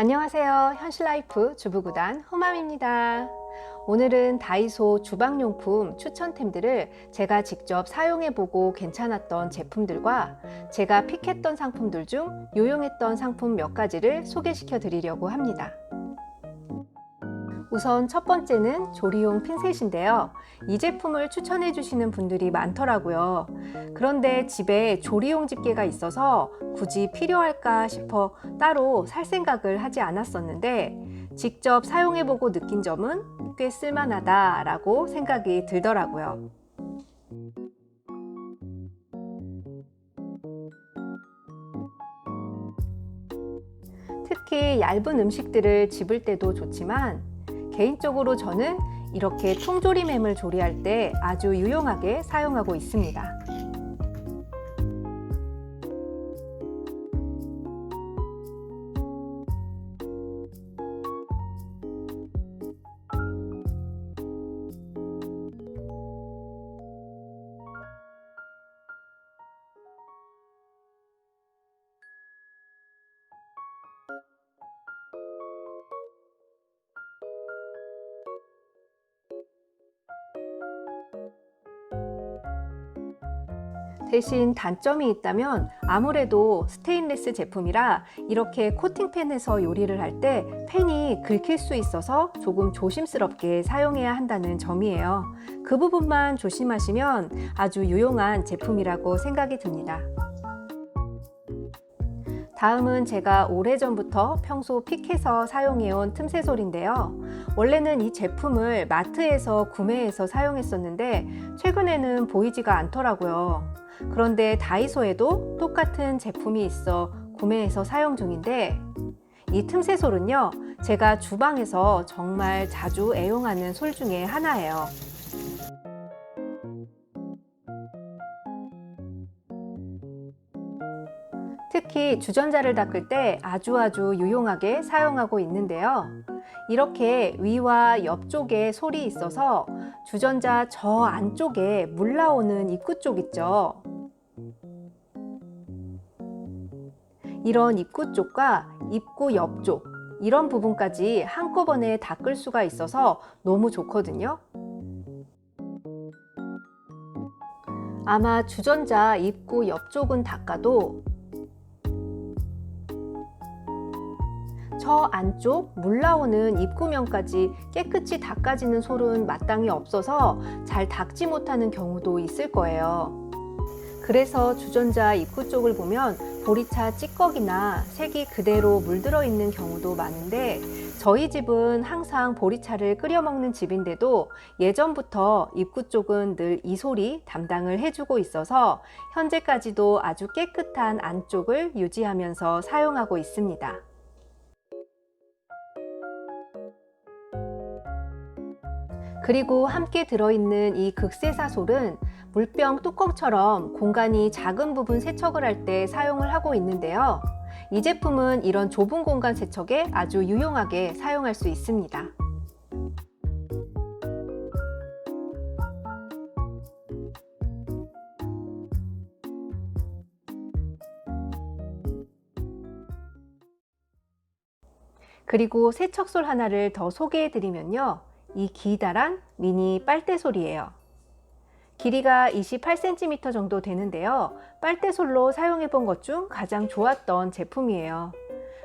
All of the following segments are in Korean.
안녕하세요. 현실라이프 주부구단 호맘입니다. 오늘은 다이소 주방용품 추천템들을 제가 직접 사용해보고 괜찮았던 제품들과 제가 픽했던 상품들 중 유용했던 상품 몇 가지를 소개시켜 드리려고 합니다. 우선 첫 번째는 조리용 핀셋인데요. 이 제품을 추천해 주시는 분들이 많더라고요. 그런데 집에 조리용 집게가 있어서 굳이 필요할까 싶어 따로 살 생각을 하지 않았었는데 직접 사용해 보고 느낀 점은 꽤 쓸만하다라고 생각이 들더라고요. 특히 얇은 음식들을 집을 때도 좋지만 개인적으로 저는 이렇게 통조림햄을 조리할 때 아주 유용하게 사용하고 있습니다. 대신 단점이 있다면 아무래도 스테인레스 제품이라 이렇게 코팅팬에서 요리를 할 때 팬이 긁힐 수 있어서 조금 조심스럽게 사용해야 한다는 점이에요. 그 부분만 조심하시면 아주 유용한 제품이라고 생각이 듭니다. 다음은 제가 오래전부터 평소 픽해서 사용해온 틈새솔인데요. 원래는 이 제품을 마트에서 구매해서 사용했었는데 최근에는 보이지가 않더라고요. 그런데 다이소에도 똑같은 제품이 있어 구매해서 사용 중인데 이 틈새솔은요, 제가 주방에서 정말 자주 애용하는 솔 중에 하나예요. 특히 주전자를 닦을 때 아주 아주 유용하게 사용하고 있는데요. 이렇게 위와 옆쪽에 솔이 있어서 주전자 저 안쪽에 물 나오는 입구 쪽 있죠. 이런 입구 쪽과 입구 옆쪽 이런 부분까지 한꺼번에 닦을 수가 있어서 너무 좋거든요. 아마 주전자 입구 옆쪽은 닦아도 저 안쪽 물 나오는 입구면까지 깨끗이 닦아지는 솔은 마땅히 없어서 잘 닦지 못하는 경우도 있을 거예요. 그래서 주전자 입구 쪽을 보면 보리차 찌꺼기나 색이 그대로 물들어 있는 경우도 많은데 저희 집은 항상 보리차를 끓여 먹는 집인데도 예전부터 입구 쪽은 늘 이솔이 담당을 해주고 있어서 현재까지도 아주 깨끗한 안쪽을 유지하면서 사용하고 있습니다. 그리고 함께 들어있는 이 극세사솔은 물병 뚜껑처럼 공간이 작은 부분 세척을 할 때 사용을 하고 있는데요. 이 제품은 이런 좁은 공간 세척에 아주 유용하게 사용할 수 있습니다. 그리고 세척솔 하나를 더 소개해 드리면요. 이 기다란 미니 빨대솔이에요. 길이가 28cm 정도 되는데요. 빨대솔로 사용해 본 것 중 가장 좋았던 제품이에요.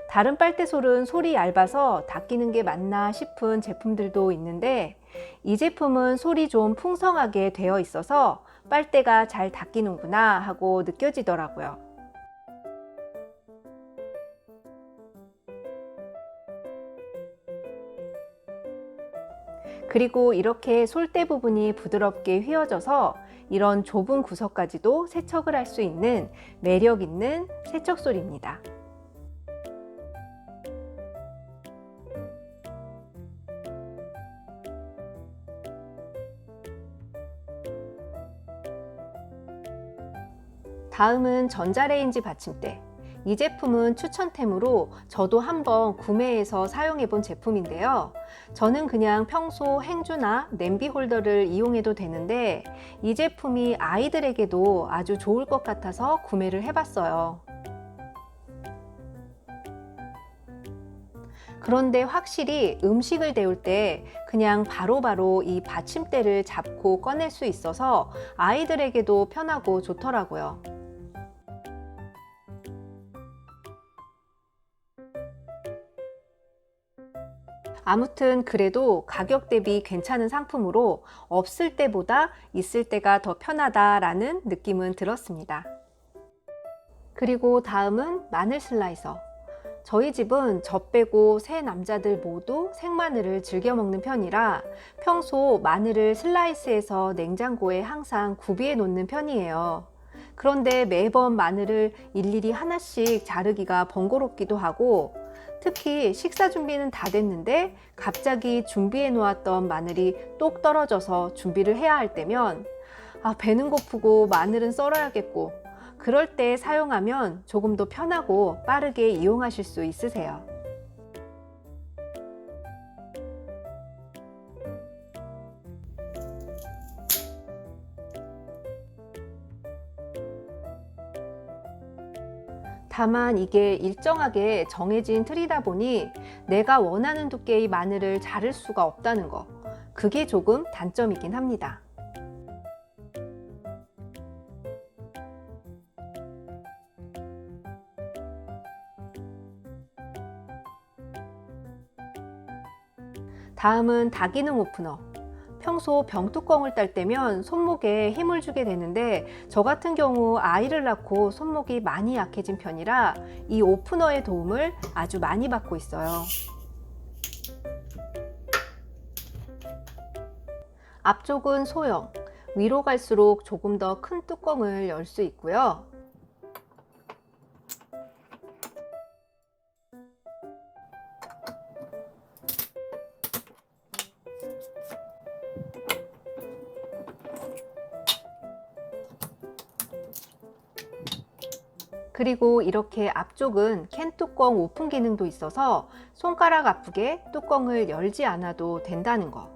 다른 빨대솔은 솔이 얇아서 닦이는 게 맞나 싶은 제품들도 있는데 이 제품은 솔이 좀 풍성하게 되어 있어서 빨대가 잘 닦이는구나 하고 느껴지더라고요. 그리고 이렇게 솔대 부분이 부드럽게 휘어져서 이런 좁은 구석까지도 세척을 할 수 있는 매력 있는 세척솔입니다. 다음은 전자레인지 받침대. 이 제품은 추천템으로 저도 한번 구매해서 사용해 본 제품인데요. 저는 그냥 평소 행주나 냄비 홀더를 이용해도 되는데 이 제품이 아이들에게도 아주 좋을 것 같아서 구매를 해봤어요. 그런데 확실히 음식을 데울 때 그냥 바로바로 이 받침대를 잡고 꺼낼 수 있어서 아이들에게도 편하고 좋더라고요. 아무튼 그래도 가격 대비 괜찮은 상품으로 없을 때보다 있을 때가 더 편하다라는 느낌은 들었습니다. 그리고 다음은 마늘 슬라이서. 저희 집은 저 빼고 세 남자들 모두 생마늘을 즐겨 먹는 편이라 평소 마늘을 슬라이스해서 냉장고에 항상 구비해 놓는 편이에요. 그런데 매번 마늘을 일일이 하나씩 자르기가 번거롭기도 하고 특히 식사 준비는 다 됐는데 갑자기 준비해 놓았던 마늘이 똑 떨어져서 준비를 해야 할 때면 아, 배는 고프고 마늘은 썰어야겠고 그럴 때 사용하면 조금 더 편하고 빠르게 이용하실 수 있으세요. 다만 이게 일정하게 정해진 틀이다 보니 내가 원하는 두께의 마늘을 자를 수가 없다는 거. 그게 조금 단점이긴 합니다. 다음은 다기능 오프너. 평소 병뚜껑을 딸 때면 손목에 힘을 주게 되는데 저 같은 경우 아이를 낳고 손목이 많이 약해진 편이라 이 오프너의 도움을 아주 많이 받고 있어요. 앞쪽은 소형, 위로 갈수록 조금 더 큰 뚜껑을 열 수 있고요. 그리고 이렇게 앞쪽은 캔 뚜껑 오픈 기능도 있어서 손가락 아프게 뚜껑을 열지 않아도 된다는 거.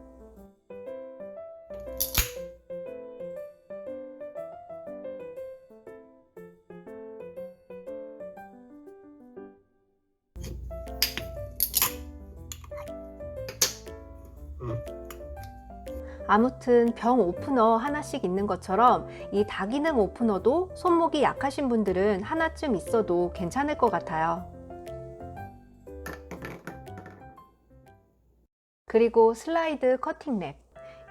아무튼 병 오프너 하나씩 있는 것처럼 이 다기능 오프너도 손목이 약하신 분들은 하나쯤 있어도 괜찮을 것 같아요. 그리고 슬라이드 커팅 랩.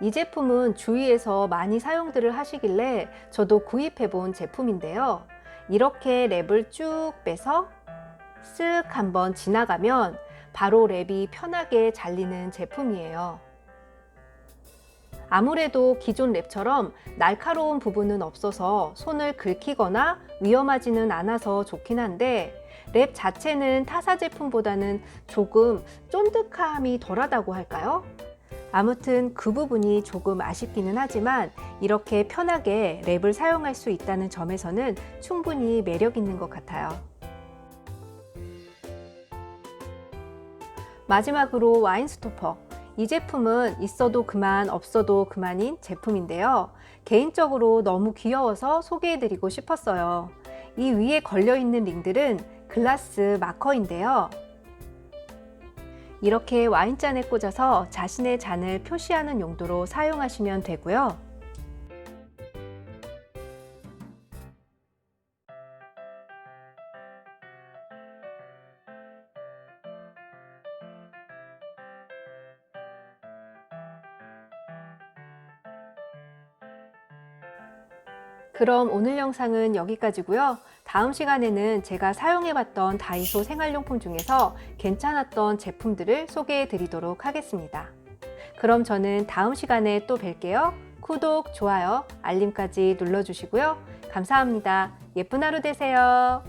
이 제품은 주위에서 많이 사용들을 하시길래 저도 구입해 본 제품인데요. 이렇게 랩을 쭉 빼서 쓱 한번 지나가면 바로 랩이 편하게 잘리는 제품이에요. 아무래도 기존 랩처럼 날카로운 부분은 없어서 손을 긁히거나 위험하지는 않아서 좋긴 한데 랩 자체는 타사 제품보다는 조금 쫀득함이 덜하다고 할까요? 아무튼 그 부분이 조금 아쉽기는 하지만 이렇게 편하게 랩을 사용할 수 있다는 점에서는 충분히 매력 있는 것 같아요. 마지막으로 와인 스토퍼. 이 제품은 있어도 그만 없어도 그만인 제품인데요. 개인적으로 너무 귀여워서 소개해드리고 싶었어요. 이 위에 걸려있는 링들은 글라스 마커인데요. 이렇게 와인잔에 꽂아서 자신의 잔을 표시하는 용도로 사용하시면 되고요. 그럼 오늘 영상은 여기까지고요. 다음 시간에는 제가 사용해봤던 다이소 생활용품 중에서 괜찮았던 제품들을 소개해 드리도록 하겠습니다. 그럼 저는 다음 시간에 또 뵐게요. 구독, 좋아요, 알림까지 눌러주시고요. 감사합니다. 예쁜 하루 되세요.